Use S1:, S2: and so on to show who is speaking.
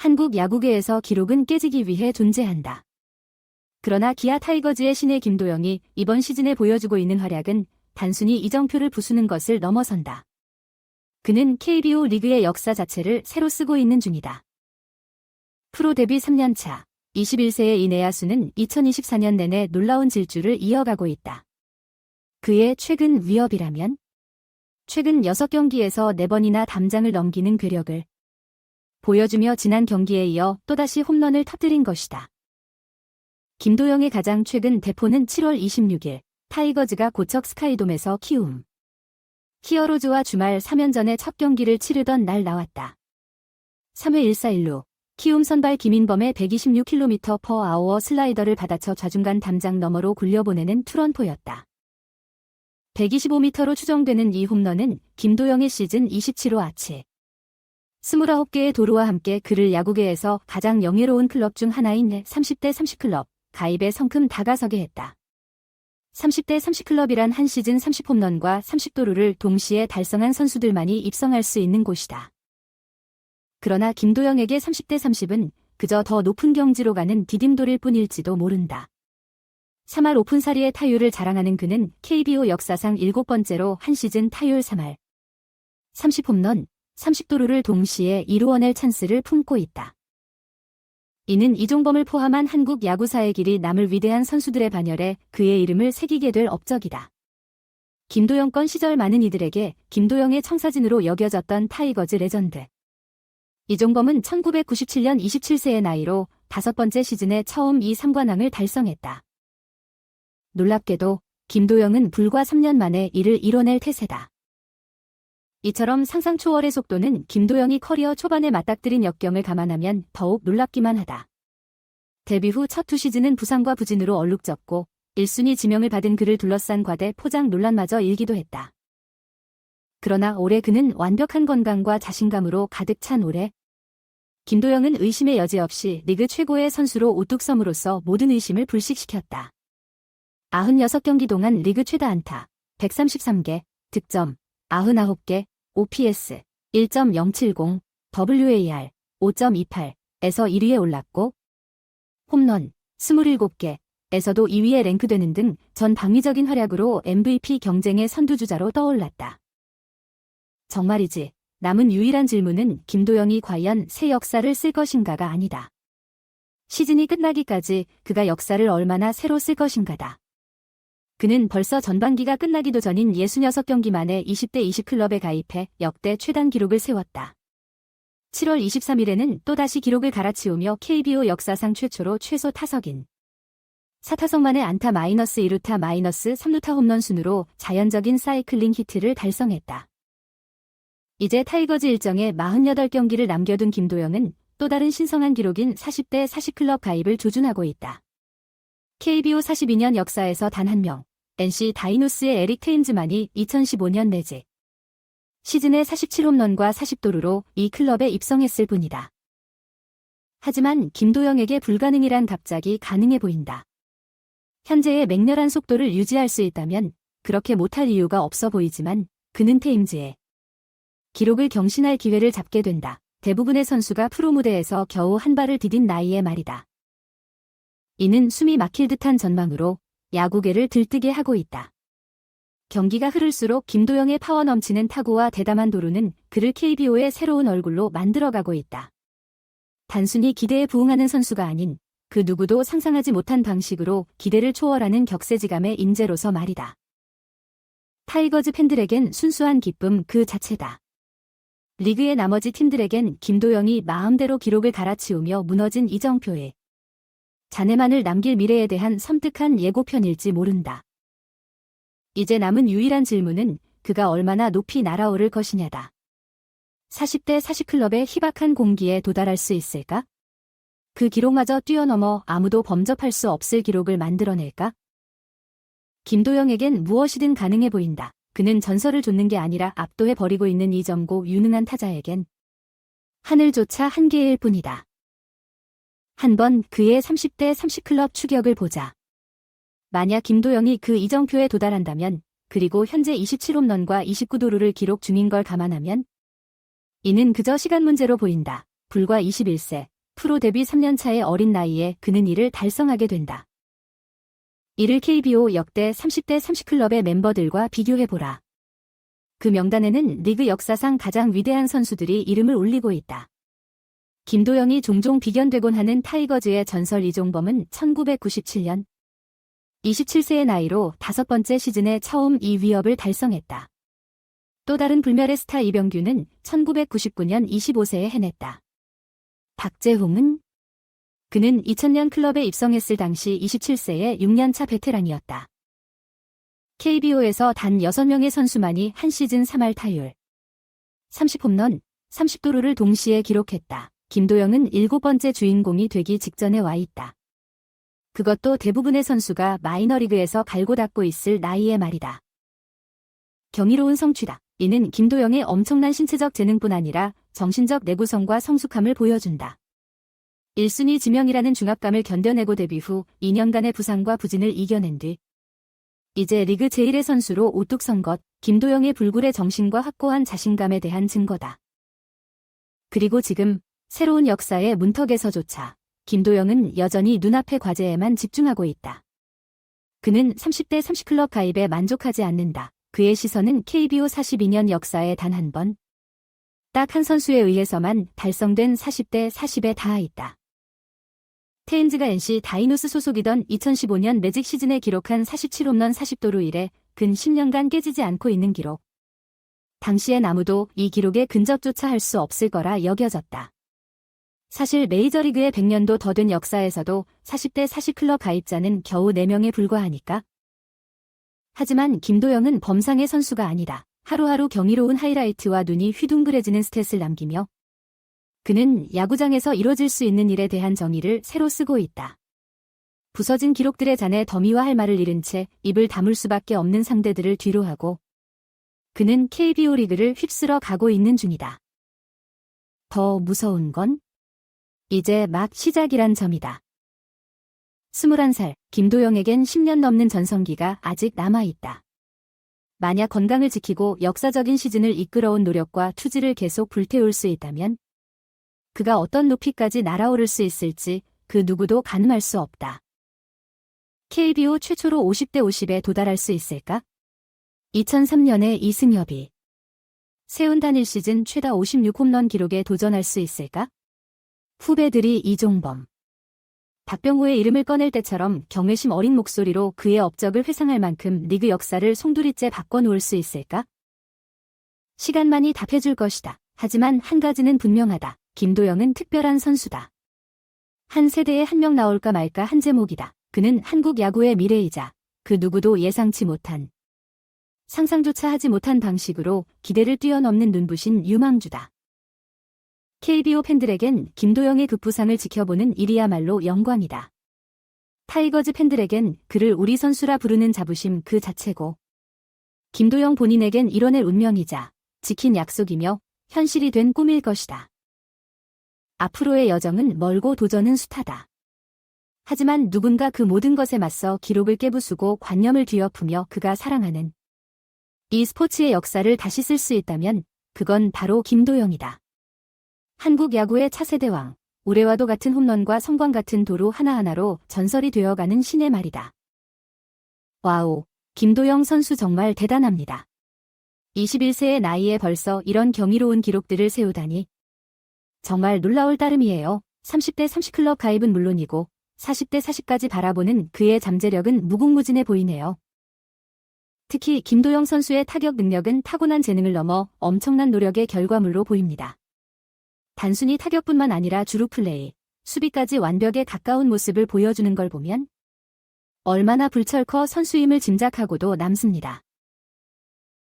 S1: 한국 야구계에서 기록은 깨지기 위해 존재한다. 그러나 기아 타이거즈의 신의 김도영이 이번 시즌에 보여주고 있는 활약은 단순히 이정표를 부수는 것을 넘어선다. 그는 KBO 리그의 역사 자체를 새로 쓰고 있는 중이다. 프로 데뷔 3년차 21세의 이 내야수는 2024년 내내 놀라운 질주를 이어가고 있다. 그의 최근 위협이라면? 최근 6경기에서 4번이나 담장을 넘기는 괴력을 보여주며 지난 경기에 이어 또다시 홈런을 터뜨린 것이다. 김도영의 가장 최근 대포는 7월 26일 타이거즈가 고척 스카이돔에서 키움. 히어로즈와 주말 3연전의 첫 경기를 치르던 날 나왔다. 3회 1사1루 키움 선발 김인범의 126km per hour 슬라이더를 받아쳐 좌중간 담장 너머로 굴려보내는 투런포였다. 125m로 추정되는 이 홈런은 김도영의 시즌 27호 아치. 29개의 도루와 함께 그를 야구계에서 가장 영예로운 클럽 중 하나인 30대 30클럽 가입에 성큼 다가서게 했다. 30대 30클럽이란 한 시즌 30홈런과 30도루를 동시에 달성한 선수들만이 입성할 수 있는 곳이다. 그러나 김도영에게 30대 30은 그저 더 높은 경지로 가는 디딤돌일 뿐일지도 모른다. 3할 오픈사리의 타율을 자랑하는 그는 KBO 역사상 7번째로 한 시즌 타율 3할 30홈런, 30도루를 동시에 이루어낼 찬스를 품고 있다. 이는 이종범을 포함한 한국 야구사의 길이 남을 위대한 선수들의 반열에 그의 이름을 새기게 될 업적이다. 김도영권 시절 많은 이들에게 김도영의 청사진으로 여겨졌던 타이거즈 레전드. 이종범은 1997년 27세의 나이로 다섯 번째 시즌에 처음 이 3관왕을 달성했다. 놀랍게도 김도영은 불과 3년 만에 이를 이뤄낼 태세다. 이처럼 상상 초월의 속도는 김도영이 커리어 초반에 맞닥뜨린 역경을 감안하면 더욱 놀랍기만 하다. 데뷔 후 첫 두 시즌은 부상과 부진으로 얼룩졌고 1순위 지명을 받은 그를 둘러싼 과대 포장 논란마저 일기도 했다. 그러나 올해 그는 완벽한 건강과 자신감으로 가득 찬 올해 김도영은 의심의 여지 없이 리그 최고의 선수로 우뚝 섬으로써 모든 의심을 불식시켰다. 96경기 동안 리그 최다 안타 133개, 득점 99개, OPS 1.070, WAR 5.28에서 1위에 올랐고 홈런 27개 에서도 2위에 랭크되는 등 전 방위적인 활약으로 MVP 경쟁의 선두주자로 떠올랐다. 정말이지 남은 유일한 질문은 김도영이 과연 새 역사를 쓸 것인가가 아니다. 시즌이 끝나기까지 그가 역사를 얼마나 새로 쓸 것인가다. 그는 벌써 전반기가 끝나기도 전인 66경기 만에 20대 20클럽에 가입해 역대 최단 기록을 세웠다. 7월 23일에는 또다시 기록을 갈아치우며 KBO 역사상 최초로 최소 타석인 4타석 만에 안타 마이너스 1루타 마이너스 3루타 홈런 순으로 자연적인 사이클링 히트를 달성했다. 이제 타이거즈 일정에 48경기를 남겨둔 김도영은 또 다른 신성한 기록인 40대 40클럽 가입을 조준하고 있다. KBO 42년 역사에서 단 한 명, NC 다이노스의 에릭 테임즈만이 2015년 매직 시즌에 47홈런과 40도루로 이 클럽에 입성했을 뿐이다. 하지만 김도영에게 불가능이란 갑자기 가능해 보인다. 현재의 맹렬한 속도를 유지할 수 있다면 그렇게 못할 이유가 없어 보이지만 그는 테임즈의 기록을 경신할 기회를 잡게 된다. 대부분의 선수가 프로 무대에서 겨우 한 발을 디딘 나이에 말이다. 이는 숨이 막힐 듯한 전망으로 야구계를 들뜨게 하고 있다. 경기가 흐를수록 김도영의 파워 넘치는 타구와 대담한 도루는 그를 KBO의 새로운 얼굴로 만들어가고 있다. 단순히 기대에 부응하는 선수가 아닌 그 누구도 상상하지 못한 방식으로 기대를 초월하는 격세지감의 인재로서 말이다. 타이거즈 팬들에겐 순수한 기쁨 그 자체다. 리그의 나머지 팀들에겐 김도영이 마음대로 기록을 갈아치우며 무너진 이정표에 자네만을 남길 미래에 대한 섬뜩한 예고편일지 모른다. 이제 남은 유일한 질문은 그가 얼마나 높이 날아오를 것이냐다. 40대 40클럽의 희박한 공기에 도달할 수 있을까? 그 기록마저 뛰어넘어 아무도 범접할 수 없을 기록을 만들어낼까? 김도영에겐 무엇이든 가능해 보인다. 그는 전설을 좇는 게 아니라 압도해 버리고 있는 이 점고 유능한 타자에겐 하늘조차 한계일 뿐이다. 한번 그의 30대 30클럽 추격을 보자. 만약 김도영이 그 이정표에 도달한다면 그리고 현재 27홈런과 29도루를 기록 중인 걸 감안하면 이는 그저 시간 문제로 보인다. 불과 21세, 프로 데뷔 3년 차의 어린 나이에 그는 이를 달성하게 된다. 이를 KBO 역대 30대 30클럽의 멤버들과 비교해보라. 그 명단에는 리그 역사상 가장 위대한 선수들이 이름을 올리고 있다. 김도영이 종종 비견되곤 하는 타이거즈의 전설 이종범은 1997년 27세의 나이로 다섯 번째 시즌에 처음 이 위협을 달성했다. 또 다른 불멸의 스타 이병규는 1999년 25세에 해냈다. 박재홍은 그는 2000년 클럽에 입성했을 당시 27세의 6년차 베테랑이었다. KBO에서 단 6명의 선수만이 한 시즌 3할 타율 30홈런, 30도루를 동시에 기록했다. 김도영은 일곱 번째 주인공이 되기 직전에 와 있다. 그것도 대부분의 선수가 마이너리그에서 갈고 닦고 있을 나이의 말이다. 경이로운 성취다. 이는 김도영의 엄청난 신체적 재능뿐 아니라 정신적 내구성과 성숙함을 보여준다. 1순위 지명이라는 중압감을 견뎌내고 데뷔 후 2년간의 부상과 부진을 이겨낸 뒤 이제 리그 제1의 선수로 우뚝 선 것, 김도영의 불굴의 정신과 확고한 자신감에 대한 증거다. 그리고 지금 새로운 역사의 문턱에서조차 김도영은 여전히 눈앞의 과제에만 집중하고 있다. 그는 30대 30클럽 가입에 만족하지 않는다. 그의 시선은 KBO 42년 역사에 단 한 번, 딱 한 선수에 의해서만 달성된 40대 40에 닿아 있다. 테인즈가 NC 다이노스 소속이던 2015년 매직 시즌에 기록한 47홈런 40도루 이래 근 10년간 깨지지 않고 있는 기록. 당시엔 아무도 이 기록에 근접조차 할 수 없을 거라 여겨졌다. 사실 메이저리그의 100년도 더 된 역사에서도 40대 40클럽 가입자는 겨우 4명에 불과하니까. 하지만 김도영은 범상의 선수가 아니다. 하루하루 경이로운 하이라이트와 눈이 휘둥그레지는 스탯을 남기며 그는 야구장에서 이뤄질 수 있는 일에 대한 정의를 새로 쓰고 있다. 부서진 기록들의 잔에 더미와 할 말을 잃은 채 입을 다물 수밖에 없는 상대들을 뒤로 하고 그는 KBO 리그를 휩쓸어 가고 있는 중이다. 더 무서운 건 이제 막 시작이란 점이다. 21살 김도영에겐 10년 넘는 전성기가 아직 남아있다. 만약 건강을 지키고 역사적인 시즌을 이끌어온 노력과 투지를 계속 불태울 수 있다면 그가 어떤 높이까지 날아오를 수 있을지 그 누구도 가늠할 수 없다. KBO 최초로 50대 50에 도달할 수 있을까? 2003년에 이승엽이 세운 단일 시즌 최다 56홈런 기록에 도전할 수 있을까? 후배들이 이종범. 박병호의 이름을 꺼낼 때처럼 경외심 어린 목소리로 그의 업적을 회상할 만큼 리그 역사를 송두리째 바꿔놓을 수 있을까? 시간만이 답해줄 것이다. 하지만 한 가지는 분명하다. 김도영은 특별한 선수다. 한 세대에 한 명 나올까 말까 한 제목이다. 그는 한국 야구의 미래이자 그 누구도 예상치 못한 상상조차 하지 못한 방식으로 기대를 뛰어넘는 눈부신 유망주다. KBO 팬들에겐 김도영의 급부상을 지켜보는 일이야말로 영광이다. 타이거즈 팬들에겐 그를 우리 선수라 부르는 자부심 그 자체고 김도영 본인에겐 이뤄낼 운명이자 지킨 약속이며 현실이 된 꿈일 것이다. 앞으로의 여정은 멀고 도전은 숱하다. 하지만 누군가 그 모든 것에 맞서 기록을 깨부수고 관념을 뒤엎으며 그가 사랑하는 이 스포츠의 역사를 다시 쓸 수 있다면 그건 바로 김도영이다. 한국 야구의 차세대왕, 우레와도 같은 홈런과 성광 같은 도루 하나하나로 전설이 되어가는 신의 말이다. 와우, 김도영 선수 정말 대단합니다. 21세의 나이에 벌써 이런 경이로운 기록들을 세우다니. 정말 놀라울 따름이에요. 30대 30클럽 가입은 물론이고 40대 40까지 바라보는 그의 잠재력은 무궁무진해 보이네요. 특히 김도영 선수의 타격 능력은 타고난 재능을 넘어 엄청난 노력의 결과물로 보입니다. 단순히 타격뿐만 아니라 주루 플레이, 수비까지 완벽에 가까운 모습을 보여주는 걸 보면 얼마나 불철커 선수임을 짐작하고도 남습니다.